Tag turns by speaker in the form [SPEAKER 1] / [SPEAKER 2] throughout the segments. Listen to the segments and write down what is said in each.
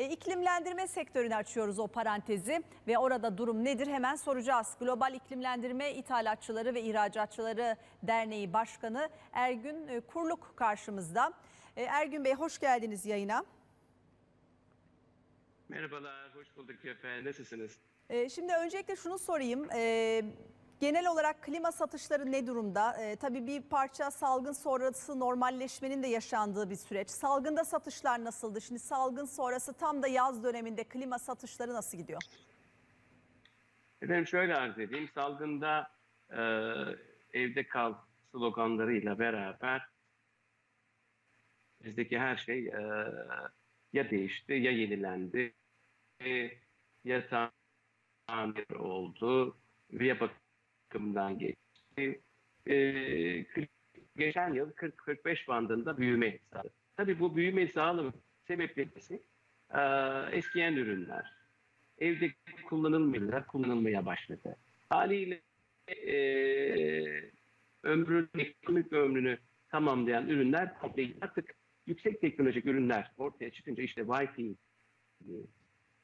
[SPEAKER 1] E, iklimlendirme sektörünü açıyoruz o parantezi ve orada durum nedir hemen soracağız. Global İklimlendirme İthalatçıları ve İhracatçıları Derneği Başkanı Ergün e, Kurluk karşımızda. E, Ergün Bey hoş geldiniz yayına.
[SPEAKER 2] Merhabalar, hoş bulduk efendim. Nasılsınız?
[SPEAKER 1] E, Şimdi öncelikle şunu sorayım. Genel olarak klima satışları ne durumda? E, tabii bir parça salgın sonrası normalleşmenin de yaşandığı bir süreç. Salgında satışlar nasıldı? Şimdi salgın sonrası tam da yaz döneminde klima satışları nasıl gidiyor?
[SPEAKER 2] Efendim şöyle arz edeyim. Salgında e, evde kal sloganlarıyla beraber bizdeki her şey e, ya değişti ya yenilendi ya tamir oldu ya bakımdan geçti. E, geçen yıl 40-45 bandında büyüme sağladı. Tabii bu büyüme sağlamak sebepleri e, eskiyen ürünler, evde kullanılmayanlar kullanılmaya başladı. Haliyle e, ömrünün, ekonomik ömrünü tamamlayan ürünler. Artık yüksek teknolojik ürünler ortaya çıkınca işte Wi-Fi,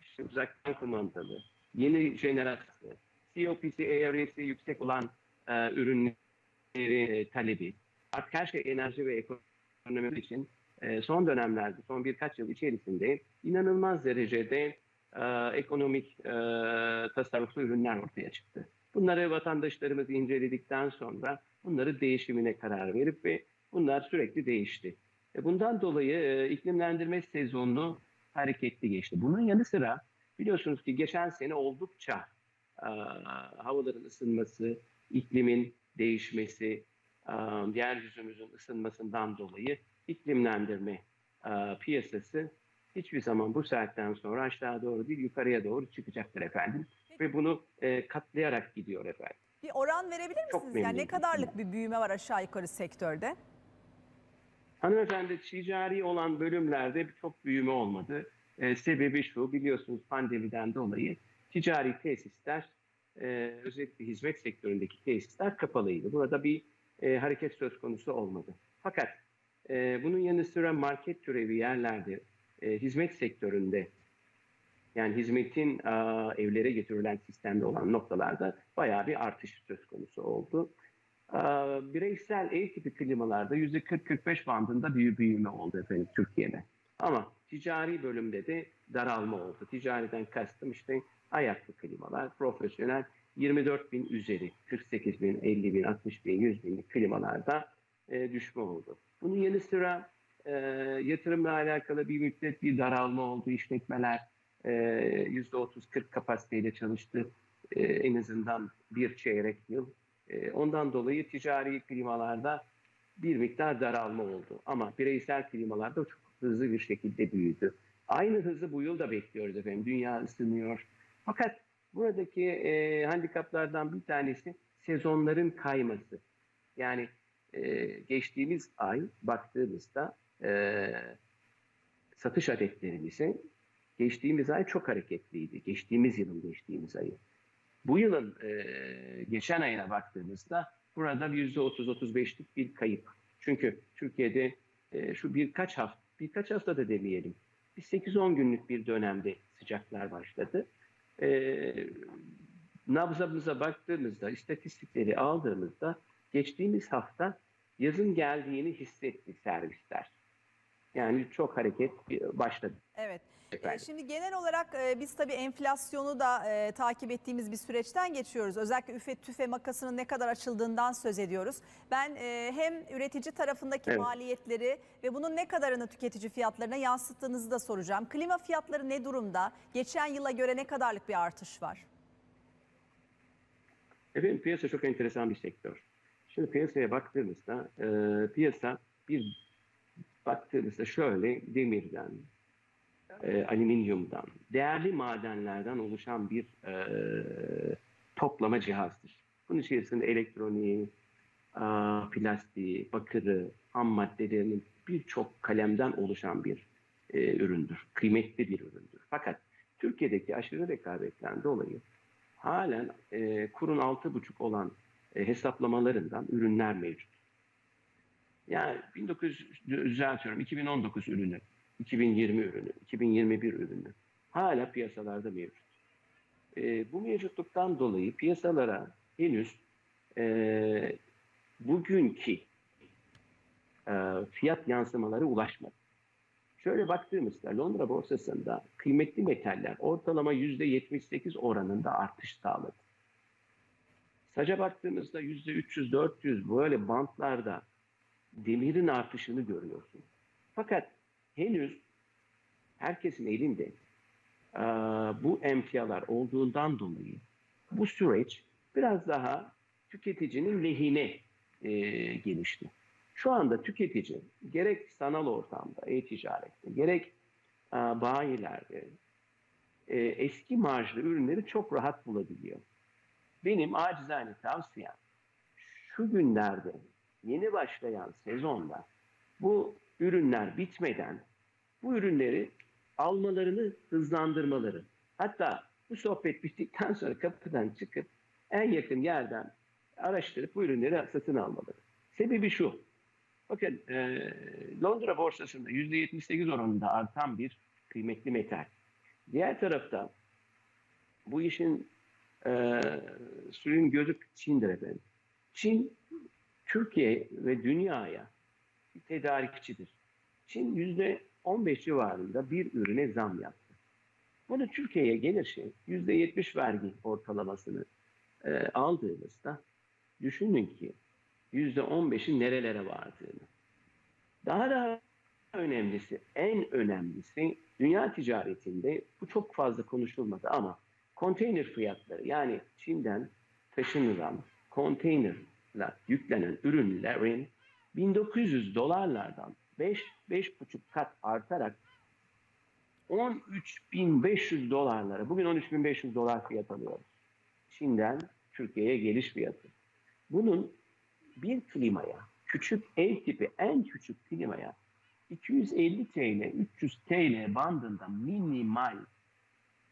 [SPEAKER 2] işte uzaktan kumandalı, yeni jenerasyon, COPC, ARS'i yüksek olan e, ürünleri e, talebi. Artık her şey enerji ve ekonomi için e, son dönemlerde, son birkaç yıl içerisinde inanılmaz derecede e, ekonomik e, tasarruflu ürünler ortaya çıktı. Bunları vatandaşlarımız inceledikten sonra bunları değişimine karar verip ve bunlar sürekli değişti. E, bundan dolayı e, iklimlendirme sezonu hareketli geçti. Bunun yanı sıra biliyorsunuz ki geçen sene oldukça havaların ısınması, iklimin değişmesi, e, yeryüzümüzün ısınmasından dolayı iklimlendirme e, piyasası hiçbir zaman bu saatten sonra aşağı doğru değil yukarıya doğru çıkacaktır efendim. Ve bunu e, katlayarak gidiyor efendim.
[SPEAKER 1] Bir oran verebilir
[SPEAKER 2] Çok
[SPEAKER 1] misiniz? Yani ne kadarlık bir büyüme var aşağı yukarı sektörde?
[SPEAKER 2] Hanımefendi ticari olan bölümlerde çok büyüme olmadı. E, sebebi şu biliyorsunuz pandemiden dolayı ticari tesisler e, özellikle hizmet sektöründeki tesisler kapalıydı. Burada bir e, hareket söz konusu olmadı. Fakat e, bunun yanı sıra market türevi yerlerde e, hizmet sektöründe yani hizmetin e, evlere getirilen sistemde olan noktalarda bayağı bir artış söz konusu oldu. E, bireysel ev tipi klimalarda %40-45 bandında bir büyüme oldu efendim Türkiye'de. Ama ticari bölümde de daralma oldu. Ticariden kastım işte ayaklı klimalar, profesyonel 24 bin üzeri, 48 bin, 50 bin, 60 bin, 100 binlik klimalarda e, düşme oldu. Bunun yanı sıra e, yatırımla alakalı bir müddet bir daralma oldu. İşletmeler e, %30-40 kapasiteyle çalıştı. E, en azından bir çeyrek yıl. E, ondan dolayı ticari klimalarda bir miktar daralma oldu. Ama bireysel klimalarda çok hızlı bir şekilde büyüdü. Aynı hızı bu yıl da bekliyoruz efendim. Dünya ısınıyor. Fakat buradaki e, handikaplardan bir tanesi sezonların kayması. Yani e, geçtiğimiz ay baktığımızda e, satış adetlerimize geçtiğimiz ay çok hareketliydi. Geçtiğimiz yılın geçtiğimiz ayı. Bu yılın e, geçen ayına baktığımızda burada bir %30-35'lik bir kayıp. Çünkü Türkiye'de e, şu birkaç hafta, birkaç hafta da demeyelim, bir 8-10 günlük bir dönemde sıcaklar başladı. E, nabzamıza baktığımızda, istatistikleri aldığımızda geçtiğimiz hafta yazın geldiğini hissetti servisler. Yani çok hareket başladı.
[SPEAKER 1] Evet. E,
[SPEAKER 2] Efendim.
[SPEAKER 1] Şimdi genel olarak e, biz tabii enflasyonu da e, takip ettiğimiz bir süreçten geçiyoruz. Özellikle üfe tüfe makasının ne kadar açıldığından söz ediyoruz. Ben e, hem üretici tarafındaki
[SPEAKER 2] Evet.
[SPEAKER 1] maliyetleri ve bunun ne kadarını tüketici fiyatlarına yansıttığınızı da soracağım. Klima fiyatları ne durumda? Geçen yıla göre ne kadarlık bir artış var?
[SPEAKER 2] Efendim piyasa çok enteresan bir sektör. Şimdi piyasaya baktığımızda e, piyasa bir baktığımızda şöyle demirden, e, alüminyumdan, değerli madenlerden oluşan bir e, toplama cihazdır. Bunun içerisinde elektroniği, e, plastiği, bakırı, ham maddelerinin birçok kalemden oluşan bir e, üründür. Kıymetli bir üründür. Fakat Türkiye'deki aşırı rekabetten dolayı halen e, kurun 6,5 olan e, hesaplamalarından ürünler mevcut. Yani 1900 düzeltiyorum 2019 ürünü 2020 ürünü, 2021 ürünü hala piyasalarda mevcut. E, bu mevcutluktan dolayı piyasalara henüz e, bugünkü e, fiyat yansımaları ulaşmadı. Şöyle baktığımızda Londra borsasında kıymetli metaller ortalama %78 oranında artış sağladı. Saca baktığımızda %300-400 böyle bantlarda demirin artışını görüyorsun. Fakat henüz herkesin elinde bu emtialar olduğundan dolayı bu süreç biraz daha tüketicinin lehine e, gelişti. Şu anda tüketici gerek sanal ortamda, e-ticarette, gerek e, bayilerde e, eski marjlı ürünleri çok rahat bulabiliyor. Benim acizane tavsiyem şu günlerde yeni başlayan sezonda bu ürünler bitmeden bu ürünleri almalarını hızlandırmaları. Hatta bu sohbet bittikten sonra kapıdan çıkıp en yakın yerden araştırıp bu ürünleri satın almaları. Sebebi şu. Bakın e, Londra borsasında %78 oranında artan bir kıymetli metal. Diğer tarafta bu işin e, suyun gözü Çin'dir efendim. Çin Türkiye ve dünyaya bir tedarikçidir. Çin yüzde 15 civarında bir ürüne zam yaptı. Bunu Türkiye'ye gelirse yüzde 70 vergi ortalamasını e, aldığımızda düşünün ki yüzde 15'in nerelere vardığını. Daha da önemlisi, en önemlisi dünya ticaretinde bu çok fazla konuşulmadı ama konteyner fiyatları yani Çin'den taşınılan konteynerle yüklenen ürünlerin 1900 dolarlardan 5 5,5 kat artarak 13.500 dolarlara bugün 13.500 dolar fiyat alıyoruz. Çin'den Türkiye'ye geliş fiyatı. Bunun bir klimaya, küçük ev tipi en küçük klimaya 250 TL, 300 TL bandında minimal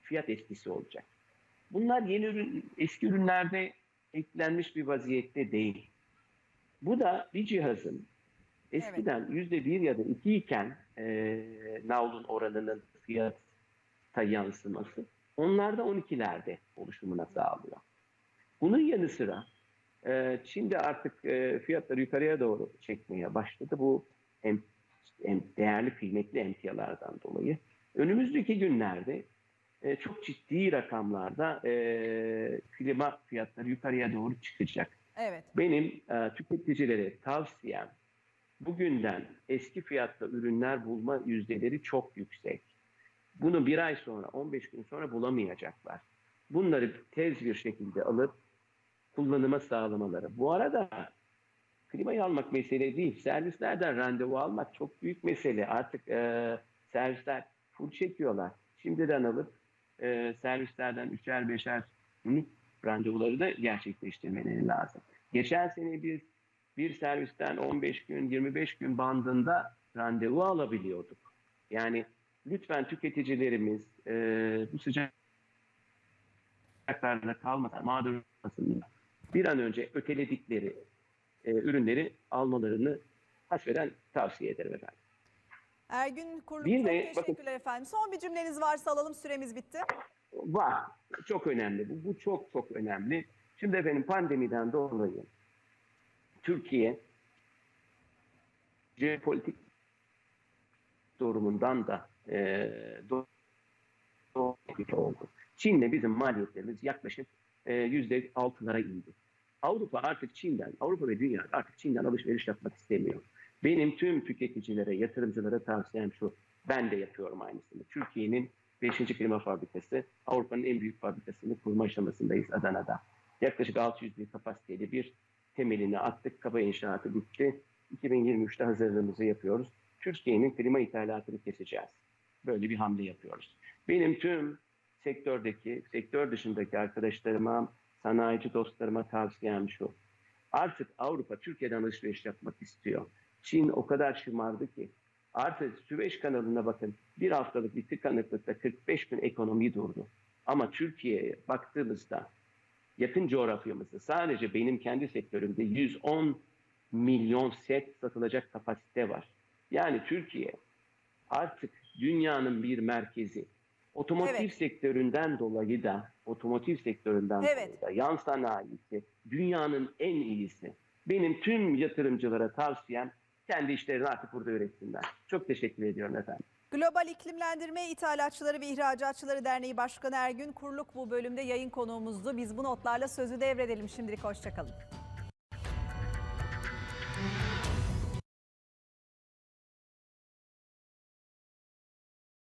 [SPEAKER 2] fiyat etkisi olacak. Bunlar yeni ürün, eski ürünlerde eklenmiş bir vaziyette değil. Bu da bir cihazın eskiden yüzde bir ya da iki iken e, navlun oranının fiyata yansıması onlarda 12'lerde oluşumuna sağlıyor. Bunun yanı sıra e, Çin'de artık e, fiyatları yukarıya doğru çekmeye başladı. Bu em, em, değerli kıymetli emtialardan dolayı. Önümüzdeki günlerde e, çok ciddi rakamlarda e, klima fiyatları yukarıya doğru çıkacak.
[SPEAKER 1] Evet.
[SPEAKER 2] Benim e, tüketicilere tavsiyem bugünden eski fiyatla ürünler bulma yüzdeleri çok yüksek. Bunu bir ay sonra, 15 gün sonra bulamayacaklar. Bunları tez bir şekilde alıp kullanıma sağlamaları. Bu arada klimayı almak mesele değil. Servislerden randevu almak çok büyük mesele. Artık e, servisler full çekiyorlar. Şimdiden alıp e, servislerden üçer beşer günlük randevuları da gerçekleştirmeleri lazım. Geçen sene biz bir servisten 15 gün, 25 gün bandında randevu alabiliyorduk. Yani lütfen tüketicilerimiz e, bu sıcaklarda kalmadan mağdur olmasınlar. Bir an önce öteledikleri e, ürünleri almalarını hasbeden tavsiye ederim efendim.
[SPEAKER 1] Ergün Kurluk
[SPEAKER 2] Bir
[SPEAKER 1] çok
[SPEAKER 2] de bakın-
[SPEAKER 1] teşekkürler efendim. Son bir cümleniz varsa alalım süremiz bitti.
[SPEAKER 2] Var. Çok önemli. Bu, bu çok çok önemli. Şimdi efendim pandemiden dolayı Türkiye jeopolitik durumundan da e, do- do- oldu. Çin'le bizim maliyetlerimiz yaklaşık e, yüzde altılara indi. Avrupa artık Çin'den, Avrupa ve dünya artık Çin'den alışveriş yapmak istemiyor. Benim tüm tüketicilere, yatırımcılara tavsiyem şu. Ben de yapıyorum aynısını. Türkiye'nin 5. klima fabrikası, Avrupa'nın en büyük fabrikasını kurma aşamasındayız Adana'da. Yaklaşık 600 bin kapasiteli bir temelini attık. Kaba inşaatı bitti. 2023'te hazırlığımızı yapıyoruz. Türkiye'nin klima ithalatını keseceğiz. Böyle bir hamle yapıyoruz. Benim tüm sektördeki, sektör dışındaki arkadaşlarıma, sanayici dostlarıma tavsiyem şu. Artık Avrupa Türkiye'den alışveriş yapmak istiyor. Çin o kadar şımardı ki artık Süveyş kanalına bakın bir haftalık bir tıkanıklıkta 45 gün ekonomi durdu. Ama Türkiye'ye baktığımızda yakın coğrafyamızda sadece benim kendi sektörümde 110 milyon set satılacak kapasite var. Yani Türkiye artık dünyanın bir merkezi. Otomotiv
[SPEAKER 1] Evet.
[SPEAKER 2] sektöründen dolayı da, otomotiv sektöründen
[SPEAKER 1] Evet.
[SPEAKER 2] dolayı da yan sanayisi dünyanın en iyisi. Benim tüm yatırımcılara tavsiyem kendi işlerini artık burada üretsinler. Çok teşekkür ediyorum efendim.
[SPEAKER 1] Global İklimlendirme İthalatçıları ve İhracatçıları Derneği Başkanı Ergün Kurluk bu bölümde yayın konuğumuzdu. Biz bu notlarla sözü devredelim şimdilik hoşçakalın.